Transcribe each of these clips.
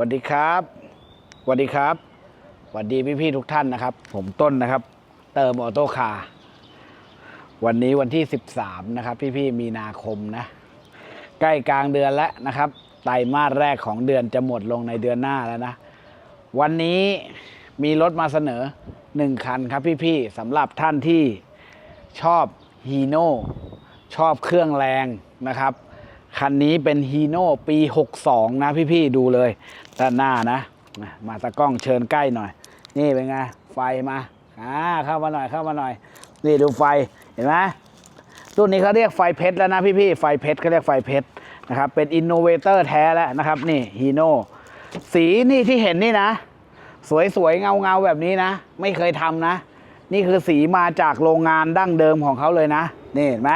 สวัสดีครับสวัสดีครับสวัสดีพี่ๆทุกท่านนะครับ ผมต้นนะครับ เติมออโต้คาร์วันนี้วันที่ 13 นะครับ พี่ๆมีนาคมนะ ใกล้กลางเดือนแล้วนะครับ ไตรมาสแรกของเดือนจะหมดลงในเดือนหน้าแล้วนะ วันนี้มีรถมาเสนอ 1 คันครับพี่ๆสำหรับท่านที่ชอบฮีโน่ชอบเครื่องแรงนะครับ คันนี้เป็นฮีโน่ปี 62 นะพี่ๆดูเลยด้านหน้านะ มาตะกล้องเชิญใกล้หน่อย นี่เป็นไง ไฟมาอ่าเข้ามาหน่อยเข้ามาหน่อย นี่ดูไฟเห็นไหมรุ่นนี้เขาเรียกไฟเพชรแล้วนะพี่ๆไฟเพชรเขาเรียกไฟเพชรนะครับเป็นอินโนเวเตอร์แท้แล้วนะครับนี่ฮีโน่สีนี่ที่เห็นนี่นะ สวยๆเงาๆแบบนี้นะ ไม่เคยทำนะ นี่คือสีมาจากโรงงานดั้งเดิมของเขาเลยนะ นี่เห็นไหม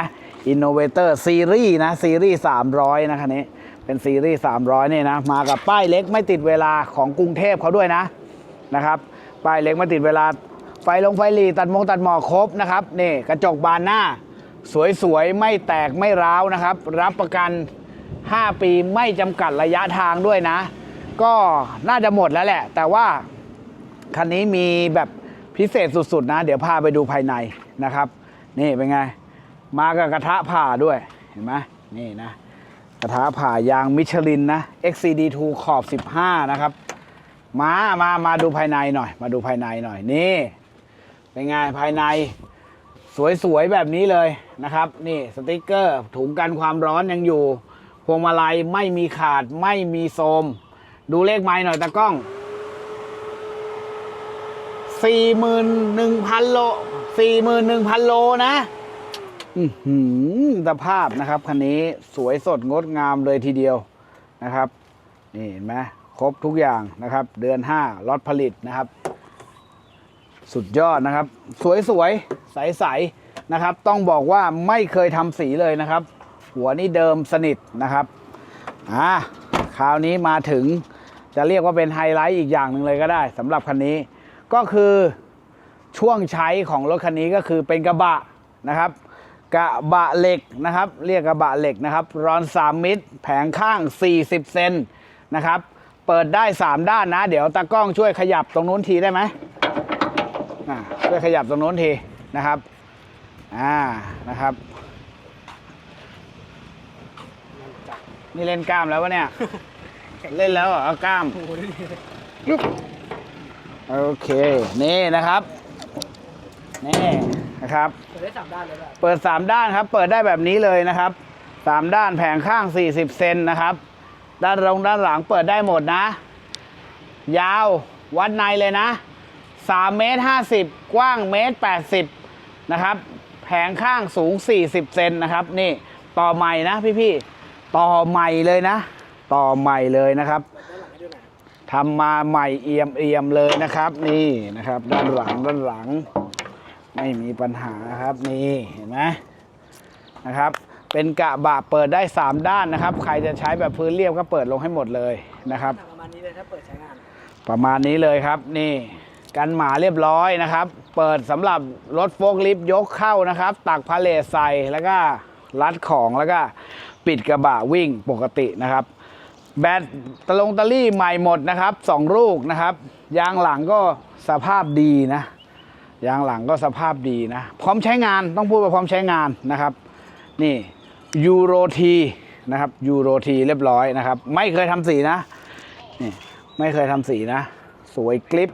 Innovator ซีรีส์นะซีรีส์300 นะคันนี้ เป็นซีรีส์300นี่นะ มากับป้ายเล็กไม่ติดเวลาของกรุงเทพเขาด้วยนะ นะครับ ป้ายเล็กไม่ติดเวลา ไฟลงไฟหลีตัดมงตัดหมอกครบนะครับ นี่กระจกบานหน้า สวยๆ ไม่แตกไม่ร้าวนะครับ รับประกัน 5 ปีไม่จำกัดระยะทางด้วยนะ ก็น่าจะหมดแล้วแหละ แต่ว่าคันนี้มีแบบพิเศษสุดๆนะ เดี๋ยวพาไปดูภายในนะครับ นี่เป็นไง มากับกระทะผ่าด้วยเห็นไหมนี่นะ กระทะผ่ายางมิชลินนะ XCD2 ขอบ 15 นะครับ มามามาดูภายในหน่อย มาดูภายในหน่อยนี่เป็นไงภายในสวยๆแบบนี้เลยนะครับ นี่สติกเกอร์ถุงกันความร้อนยังอยู่พวงมาลัยไม่มีขาดไม่มีโทมดูเลขไม้หน่อยตากล้องสี่หมื่นหนึ่งพันโลสี่หมื่นหนึ่งพันโลนะ สภาพนะครับคันนี้สวยสดงดงามเลยทีเดียวนะครับ นี่เห็นไหมครบทุกอย่างนะครับ เดือนห้าล็อตผลิตนะครับ สุดยอดนะครับ สวยๆใสๆนะครับ ต้องบอกว่าไม่เคยทำสีเลยนะครับ หัวนี่เดิมสนิทนะครับอ่าคราวนี้มาถึงจะเรียกว่าเป็นไฮไลท์อีกอย่างหนึ่งเลยก็ได้สำหรับคันนี้ ก็คือช่วงใช้ของรถคันนี้ก็คือเป็นกระบะนะครับ กระบะเหล็กนะครับ เรียกกระบะเหล็กนะครับรอน3มิตร แผงข้าง 40 เซนนะครับ เปิดได้ 3 ด้านนะ เดี๋ยวตากล้องช่วยขยับตรงนู้นทีได้ไหมอ่าช่วยขยับตรงนู้นทีนะครับอ่านะครับนี่เล่นกล้ามแล้ววะเนี่ย เล่นแล้วเหรอเอากล้ามโอเค นี่นะครับ นี่ นะครับ เปิดได้สามด้านเลยแบบเปิด 3 ด้านครับ เปิดได้แบบนี้เลยนะครับ 3 ด้านแผงข้าง 40 เซนนะครับ ด้านรงด้านหลังเปิดได้หมดนะ ยาววัดในเลยนะ3เมตร50 กว้างเมตร80 นะครับ แผงข้างสูง 40 เซนนะครับ นี่ต่อใหม่นะพี่ๆ ต่อใหม่เลยนะ ต่อใหม่เลยนะครับด้านหลังให้ดูหน่อยทำมาใหม่เอี่ยมเอี่ยมเลยนะครับ นี่นะครับ ด้านหลังด้านหลัง ไม่มีปัญหาครับนี่เห็นไหมนะครับ เป็นกระบะเปิดได้ 3 ด้านนะครับ ใครจะใช้แบบพื้นเรียบก็เปิดลงให้หมดเลยนะครับประมาณนี้เลยถ้าเปิดใช้งาน ประมาณนี้เลยครับนี่กันหมาเรียบร้อยนะครับ เปิดสำหรับรถโฟล์คลิฟต์ยกเข้านะครับ ตักพาเลทใส่แล้วก็รัดของแล้วก็ปิดกระบะวิ่งปกตินะครับ แบตตะลงตะลี่ใหม่หมดนะครับสองลูกนะครับ ยางหลังก็สภาพดีนะ ยางหลังก็สภาพดีนะ พร้อมใช้งานต้องพูดว่าพร้อมใช้งานนะครับ นี่ยูโรทีนะครับยูโรทีเรียบร้อยนะครับ ไม่เคยทำสีนะนี่ไม่เคยทำสีนะ สวยกลิป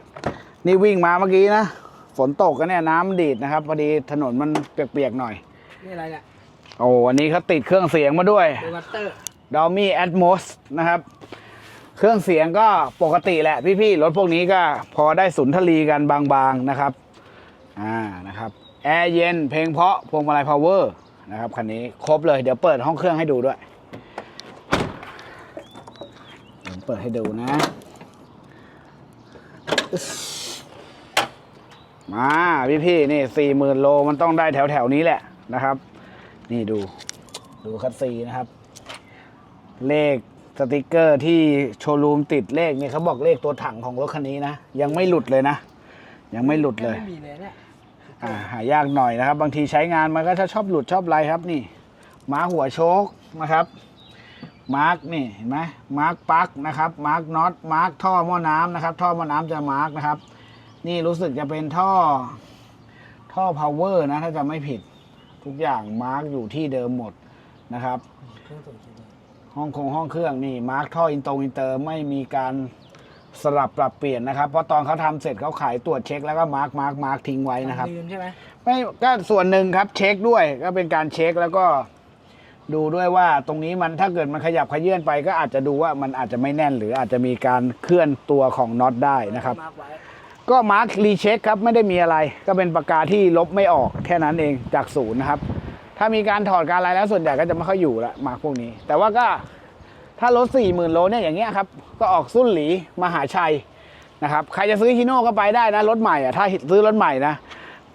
นี่วิ่งมาเมื่อกี้นะ ฝนตกกันเนี่ยน้ำดีดนะครับพอดีถนนมันเปียกๆหน่อย นี่อะไรเนี่ยโอ้วันนี้เขาติดเครื่องเสียงมาด้วยเดวัตเตอร์ d o m y Atmos นะครับ เครื่องเสียงก็ปกติแหละพี่ๆรถพวกนี้ก็พอได้สุนทรีกันบางๆนะครับ อ่านะครับแอร์เย็นเพลงเพราะพวงมาลัยพาวเวอร์นะครับคันนี้ครบเลยเดี๋ยวเปิดห้องเครื่องให้ดูด้วยเดี๋ยวเปิดให้ดูนะ มาพี่ๆนี่สี่หมื่นโลมันต้องได้แถวๆนี้แหละนะครับ นี่ดูดูคัดซีนะครับ เลขสติกเกอร์ที่โชว์รูมติดเลขเนี่ยเขาบอกเลขตัวถังของรถคันนี้นะ ยังไม่หลุดเลยนะ ยังไม่หลุดเลย อ่าหายากหน่อยนะครับ บางทีใช้งานมันก็จะชอบหลุดชอบไรครับนี่หมาหัวโชคนะครับ มาร์กนี่เห็นไหมมาร์กปลั๊กนะครับมาร์กน็อตมาร์กท่อหม้อน้ำนะครับ ท่อหม้อน้ำจะมาร์กนะครับ นี่รู้สึกจะเป็นท่อท่อ power นะ ถ้าจะไม่ผิดทุกอย่างมาร์กอยู่ที่เดิมหมดนะครับเครื่องส่งชิ้นนี้ห้องคงห้องเครื่องนี่มาร์กท่ออินโตอินเตอร์ไม่มีการ สลับปรับเปลี่ยนนะครับเพราะตอนเขาทำเสร็จเขาขายตรวจเช็คแล้วก็มาร์กมาร์กมาร์กทิ้งไว้นะครับ ลืมใช่ไหมไม่ก็ส่วนหนึ่งครับเช็คด้วยก็เป็นการเช็คแล้วก็ดูด้วยว่าตรงนี้มันถ้าเกิดมันขยับขยื่นไปก็อาจจะดูว่ามันอาจจะไม่แน่น หรืออาจจะมีการเคลื่อนตัวของน็อตได้นะครับ มาร์คไว้ก็มาร์ครีเช็คครับไม่ได้มีอะไร ก็เป็นปากกาที่ลบไม่ออกแค่นั้นเองจากศูนย์นะครับ ถ้ามีการถอดการอะไรแล้วส่วนใหญ่ก็จะไม่ค่อยอยู่ละมาร์คพวกนี้ แต่ว่าก็ ถ้ารถ4 0,000 โลเนี่ยอย่างเงี้ยครับ ก็ออกสุนหลีมหาชัยนะครับ ใครจะซื้อฮิโน่ก็ไปได้นะ รถใหม่อะถ้าซื้อรถใหม่นะ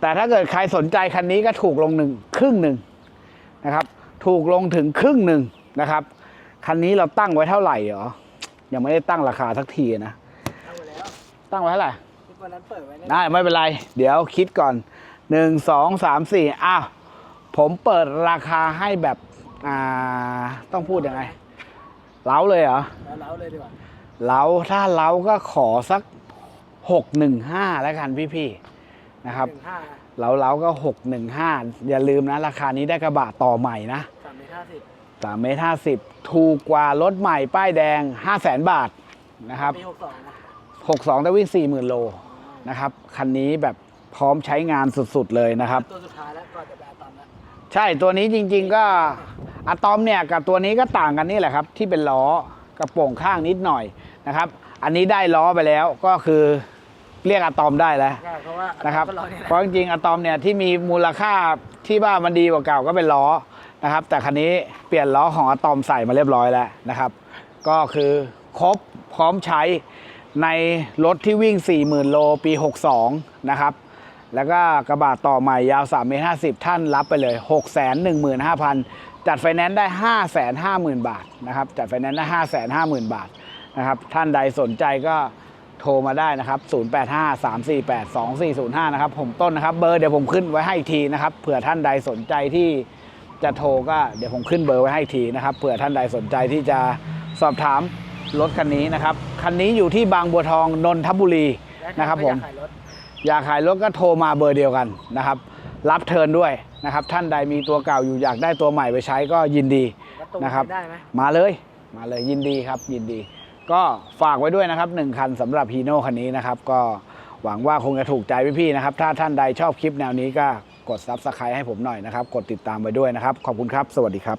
แต่ถ้าเกิดใครสนใจคันนี้ก็ถูกลงหนึ่งครึ่งหนึ่งนะครับ ถูกลงถึงครึ่งหนึ่งนะครับ คันนี้เราตั้งไว้เท่าไหร่เหรอ ยังไม่ได้ตั้งราคาสักทีนะเอาไปแล้วตั้งไว้เท่าไหร่ที่วันนั้นเปิดไว้เนี่ยได้ไม่เป็นไร เดี๋ยวคิดก่อนหนึ่งสองสามสี่อ้าวผมเปิดราคาให้แบบ อ่า ต้องพูดยังไง เล้าเลยเหรอแล้วเล้าเลยดีกว่าเล้าถ้าเล้าก็ขอสักหกหนึ่งห้าแล้วกันพี่ๆนะครับหนึ่งห้าเล้าเล้าก็หกหนึ่งห้าอย่าลืมนะ ราคานี้ได้กระบะต่อใหม่นะสามเมตรห้าสิบสามเมตรห้าสิบถูกกว่ารถใหม่ป้ายแดงห้าแสนบาทนะครับปีหกสองนะหกสองได้วิ่งสี่หมื่นโลนะครับคันนี้แบบพร้อมใช้งานสุดๆเลยนะครับ ตัวสุดท้ายแล้วก่อนจะแบนตอนแล้วใช่ตัวนี้จริง ๆก็ อะตอมเนี่ยกับตัวนี้ก็ต่างกันนี่แหละครับที่เป็นล้อกระโปรงข้างนิดหน่อยนะครับ อันนี้ได้ล้อไปแล้วก็คือเรียกอะตอมได้แล้วใช่เพราะว่านะครับก็อเนี่ยเพราะจริงๆอะตอมเนี่ยที่มีมูลค่าที่ว่ามันดีกว่าเก่าก็เป็นล้อนะครับ แต่คันนี้เปลี่ยนล้อของอะตอมใส่มาเรียบร้อยแล้วนะครับ ก็คือครบพร้อมใช้ในรถที่วิ่ง 40,000 โลปี 62 นะครับ แล้วก็กระบะต่อใหม่ยาว3เมตร50 ท่านรับไปเลย 6 1 5 0 0 0 จัดไฟแนนซ์ได้ 5 5 0 0 0 0 บาทนะครับจัดไฟแนนซ์ได้ 5 5 0 0 0 0 บาทนะครับท่านใดสนใจก็โทรมาได้นะครับ 0853482405 นะครับ ผมต้นนะครับเบอร์เดี๋ยวผมขึ้นไว้ให้อีกทีนะครับเผื่อท่านใดสนใจที่จะโทรก็เดี๋ยวผมขึ้นเบอร์ไว้ให้อีกทีนะครับเผื่อท่านใดสนใจที่จะสอบถามรถคันนี้นะครับคันนี้อยู่ที่บางบัวทองนนทบุรีและนะครับผมอยากขายรถอยากขายรถก็โทรมาเบอร์เดียวกันนะครับ รับเทิร์นด้วย นะครับ ท่านใดมีตัวเก่าอยู่อยากได้ตัวใหม่ไปใช้ก็ยินดีแล้วตูนะครับได้ไหมมาเลยมาเลยยินดีครับยินดี ก็ฝากไว้ด้วยนะครับหนึ่งคันสำหรับฮีโน่คันนี้นะครับ ก็หวังว่าคงจะถูกใจพี่ๆนะครับ ถ้าท่านใดชอบคลิปแนวนี้ก็กดซับสไครต์ให้ผมหน่อยนะครับ กดติดตามไปด้วยนะครับ ขอบคุณครับ สวัสดีครับ